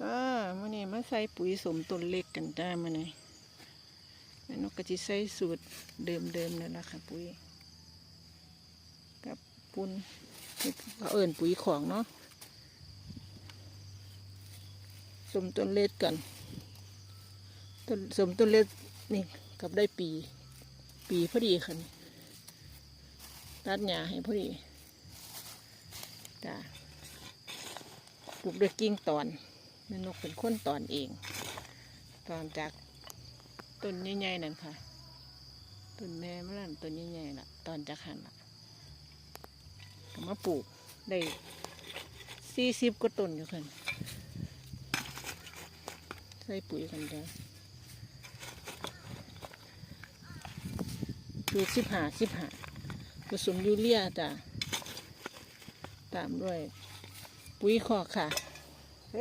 จ้ามื่อนี้มาใส่ปุ๋ยสมต้นเล็กกันจ้ามื่อนี้แม่นกกระจิใส่สูตรเดิมๆนั่นแหละค่ะปุ๋ยกับปุ้นเขาเอิ่นปุ๋ยของเนาะสมต้นเล็กกันต้นสมต้นเล็กนี่กับได้ปี ปีพอดีค่ะนี่ตัดหญ้าให้พอดีจ้าปลูกด้วยกิ่งตอน ม่นกเป็นคนตอนเอง ตอนจากต้นใหญ่ๆนั่นค่ะต้นแม่มันต้นใหญ่ๆล่ะ ตอนจากหันล่ะก็มาปลูกได้สี่สิบกว่าต้นอยู่ค่ะใส่ปุ๋ยกันจ้ะปลูกสิบห้าสิบห้าผสมยูเรียจ้ะตามด้วย ปุ๋ยคอกค่ะ